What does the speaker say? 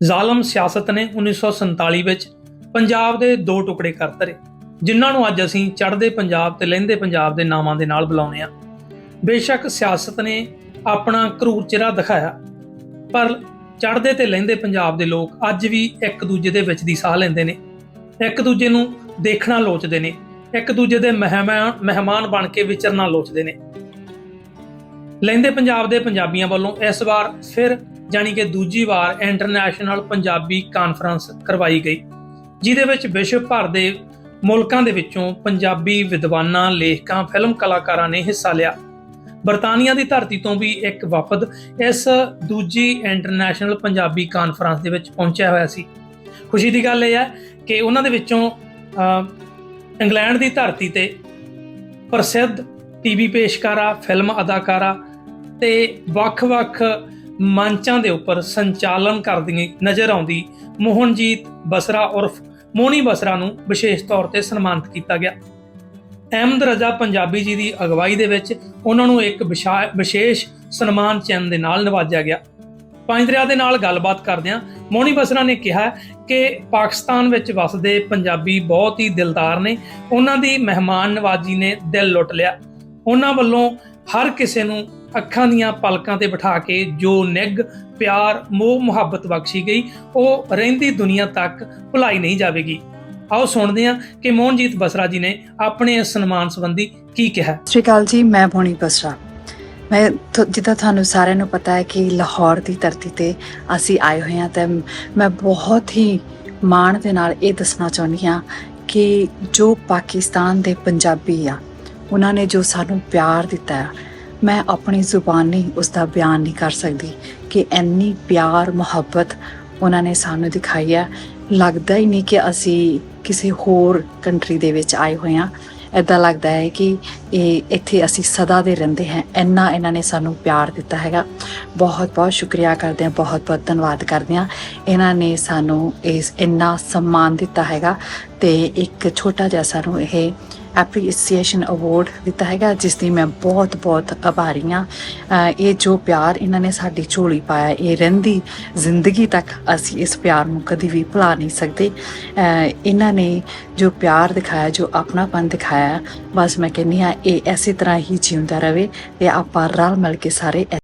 ਜ਼ਾਲਮ ਸਿਆਸਤ ਨੇ 1947 ਵਿੱਚ ਪੰਜਾਬ ਦੇ ਦੋ ਟੁਕੜੇ ਕਰ ਧਰੇ, ਜਿਨ੍ਹਾਂ ਨੂੰ ਅੱਜ ਅਸੀਂ ਚੜ੍ਹਦੇ ਪੰਜਾਬ ਤੇ ਲਹਿੰਦੇ ਪੰਜਾਬ ਦੇ ਨਾਵਾਂ ਦੇ ਨਾਲ ਬੁਲਾਉਂਦੇ ਹਾਂ। ਬੇਸ਼ੱਕ ਸਿਆਸਤ ਨੇ ਆਪਣਾ ਕਰੂਰ ਚਿਹਰਾ ਦਿਖਾਇਆ, ਪਰ ਚੜ੍ਹਦੇ ਤੇ ਲਹਿੰਦੇ ਪੰਜਾਬ ਦੇ ਲੋਕ ਅੱਜ ਵੀ ਇੱਕ ਦੂਜੇ ਦੇ ਵਿੱਚ ਦੀ ਸਾਹ ਲੈਂਦੇ ਨੇ। ਇੱਕ ਦੂਜੇ ਨੂੰ ਦੇਖਣਾ ਲੋਚਦੇ ਨੇ ਇੱਕ ਦੂਜੇ ਦੇ ਮਹਿਮਾਨ ਮਹਿਮਾਨ ਬਣ ਕੇ ਵਿਚਰਨਾ ਲੋਚਦੇ ਨੇ। ਲਹਿੰਦੇ ਪੰਜਾਬ ਦੇ ਪੰਜਾਬੀਆਂ ਵੱਲੋਂ ਇਸ ਵਾਰ ਫਿਰ ਜਾਣੀ ਕਿ ਦੂਜੀ ਵਾਰ ਇੰਟਰਨੈਸ਼ਨਲ ਪੰਜਾਬੀ ਕਾਨਫਰੰਸ ਕਰਵਾਈ ਗਈ, ਜਿਹਦੇ ਵਿੱਚ ਵਿਸ਼ਵ ਭਰ ਦੇ ਮੁਲਕਾਂ ਦੇ ਵਿੱਚੋਂ ਪੰਜਾਬੀ ਵਿਦਵਾਨਾਂ, ਲੇਖਕਾਂ ਫਿਲਮ ਕਲਾਕਾਰਾਂ ਨੇ ਹਿੱਸਾ ਲਿਆ। ਬਰਤਾਨੀਆ ਦੀ ਧਰਤੀ ਤੋਂ ਵੀ ਇੱਕ ਵਫਦ ਇਸ ਦੂਜੀ ਇੰਟਰਨੈਸ਼ਨਲ ਪੰਜਾਬੀ ਕਾਨਫਰੰਸ ਦੇ ਵਿੱਚ ਪਹੁੰਚਿਆ ਹੋਇਆ ਸੀ। ਖੁਸ਼ੀ ਦੀ ਗੱਲ ਇਹ ਹੈ ਕਿ ਉਹਨਾਂ ਦੇ ਵਿੱਚੋਂ ਇੰਗਲੈਂਡ ਦੀ ਧਰਤੀ ਤੇ ਪ੍ਰਸਿੱਧ ਟੀਵੀ ਪੇਸ਼ਕਾਰਾ ਫਿਲਮ ਅਦਾਕਾਰਾ ਤੇ ਵੱਖ-ਵੱਖ ਮੰਚਾਂ ਦੇ ਉੱਪਰ ਸੰਚਾਲਨ ਕਰਦੀ ਨਜ਼ਰ ਆਉਂਦੀ। ਮੋਹਨਜੀਤ ਬਸਰਾ ਉਰਫ ਮੋਨੀ ਬਸਰਾ ਨੂੰ ਵਿਸ਼ੇਸ਼ ਤੌਰ ਤੇ ਸਨਮਾਨਿਤ ਕੀਤਾ ਗਿਆ। ਅਹਿਮਦ ਰਜ਼ਾ ਪੰਜਾਬੀ ਜੀ ਦੀ ਅਗਵਾਈ ਦੇ ਵਿੱਚ ਉਹਨਾਂ ਨੂੰ ਇੱਕ ਵਿਸ਼ਾ- ਵਿਸ਼ੇਸ਼ ਸਨਮਾਨ ਚਿੰਨ੍ਹ ਦੇ ਨਾਲ ਨਿਵਾਜਿਆ ਗਿਆ। ਪੰਜ ਦਰਿਆ ਦੇ ਨਾਲ ਗੱਲਬਾਤ ਕਰਦਿਆਂ ਮੋਨੀ ਬਸਰਾ ਨੇ ਕਿਹਾ ਕਿ ਪਾਕਿਸਤਾਨ ਵਿੱਚ ਵਸਦੇ ਪੰਜਾਬੀ ਬਹੁਤ ਹੀ ਦਿਲਦਾਰ ਨੇ। ਉਹਨਾਂ ਦੀ ਮਹਿਮਾਨ ਨਵਾਜੀ ਨੇ ਦਿਲ ਲੁੱਟ ਲਿਆ। ਉਹਨਾਂ ਵੱਲੋਂ ਹਰ ਕਿਸੇ ਨੂੰ ਅੱਖਾਂ ਦੀਆਂ ਪਲਕਾਂ ਤੇ ਬਿਠਾ ਕੇ ਜੋ ਨਿੱਘ, ਪਿਆਰ, ਮੋਹ, ਮੁਹੱਬਤ ਬਖਸ਼ੀ ਗਈ, ਉਹ ਰਹਿੰਦੀ ਦੁਨੀਆ ਤੱਕ ਭੁਲਾਈ ਨਹੀਂ ਜਾਵੇਗੀ। ਆਓ ਸੁਣਦੇ ਹਾਂ ਕਿ ਮੋਹਨਜੀਤ ਬਸਰਾ ਜੀ ਨੇ ਆਪਣੇ ਇਸ ਸਨਮਾਨ ਸੰਬੰਧੀ ਕੀ ਕਿਹਾ। ਸਤਿ ਸ਼੍ਰੀ ਅਕਾਲ ਜੀ, ਮੈਂ ਪੋਣੀ ਬਸਰਾ। ਮੈਂ ਜਿੱਦਾਂ ਤੁਹਾਨੂੰ ਸਾਰਿਆਂ ਨੂੰ ਪਤਾ ਹੈ ਕਿ ਲਾਹੌਰ ਦੀ ਧਰਤੀ ਤੇ ਅਸੀਂ ਆਏ ਹੋਏ ਹਾਂ, ਤੇ ਮੈਂ ਬਹੁਤ ਹੀ ਮਾਣ ਦੇ ਨਾਲ ਇਹ ਦੱਸਣਾ ਚਾਹੁੰਦੀ ਹਾਂ ਕਿ ਜੋ ਪਾਕਿਸਤਾਨ ਦੇ ਪੰਜਾਬੀ ਆ, ਉਹਨਾਂ ਨੇ ਜੋ ਸਾਨੂੰ ਪਿਆਰ ਦਿੱਤਾ ਹੈ ਮੈਂ ਆਪਣੀ ਜ਼ੁਬਾਨੀ ਉਸ ਦਾ ਬਿਆਨ ਨਹੀਂ ਕਰ ਸਕਦੀ ਕਿ ਇੰਨੀ ਪਿਆਰ, ਮੁਹੱਬਤ ਉਹਨਾਂ ਨੇ ਸਾਨੂੰ ਦਿਖਾਈ ਹੈ। ਲੱਗਦਾ ਹੀ ਨਹੀਂ ਕਿ ਅਸੀਂ ਕਿਸੇ ਹੋਰ ਕੰਟਰੀ ਦੇ ਵਿੱਚ ਆਏ ਹੋਏ ਹਾਂ। ਐਦਾਂ ਲੱਗਦਾ ਹੈ ਕਿ ਇਹ ਇੱਥੇ ਅਸੀਂ ਸਦਾ ਦੇ ਰਹਿੰਦੇ ਹਾਂ। ਇੰਨਾ ਇਹਨਾਂ ਨੇ ਸਾਨੂੰ ਪਿਆਰ ਦਿੱਤਾ ਹੈਗਾ। ਬਹੁਤ ਬਹੁਤ ਸ਼ੁਕਰੀਆ ਕਰਦੇ ਹਾਂ, ਬਹੁਤ ਬਹੁਤ ਧੰਨਵਾਦ ਕਰਦੇ ਹਾਂ। ਇਹਨਾਂ ਨੇ ਸਾਨੂੰ ਇਸ ਇੰਨਾ ਸਨਮਾਨ ਦਿੱਤਾ ਹੈਗਾ ਤੇ ਇੱਕ ਛੋਟਾ ਜਿਹਾ ਸਾਨੂੰ ਇਹ ਐਪਰੀਸੀਏਸ਼ਨ ਅਵਾਰਡ ਦਿੱਤਾ ਹੈਗਾ ਜਿਸ ਦੀ ਮੈਂ ਬਹੁਤ ਬਹੁਤ ਆਭਾਰੀ ਹਾਂ। ਇਹ ਜੋ ਪਿਆਰ ਇਹਨਾਂ ਨੇ ਸਾਡੀ ਝੋਲੀ ਪਾਇਆ, ਇਹ ਰਹਿੰਦੀ ਜ਼ਿੰਦਗੀ ਤੱਕ ਅਸੀਂ ਇਸ ਪਿਆਰ ਨੂੰ ਕਦੀ ਵੀ ਭੁਲਾ ਨਹੀਂ ਸਕਦੇ। ਇਹਨਾਂ ਨੇ ਜੋ ਪਿਆਰ ਦਿਖਾਇਆ, ਜੋ ਆਪਣਾਪਨ ਦਿਖਾਇਆ, ਬਸ ਮੈਂ ਕਹਿੰਦੀ ਹਾਂ, ਇਹ ਐਸੀ ਤਰ੍ਹਾਂ ਹੀ ਜਿਉਂਦਾ ਰਵੇ ਤੇ ਆਪਾਂ ਰਲ ਮਿਲ ਕੇ ਸਾਰੇ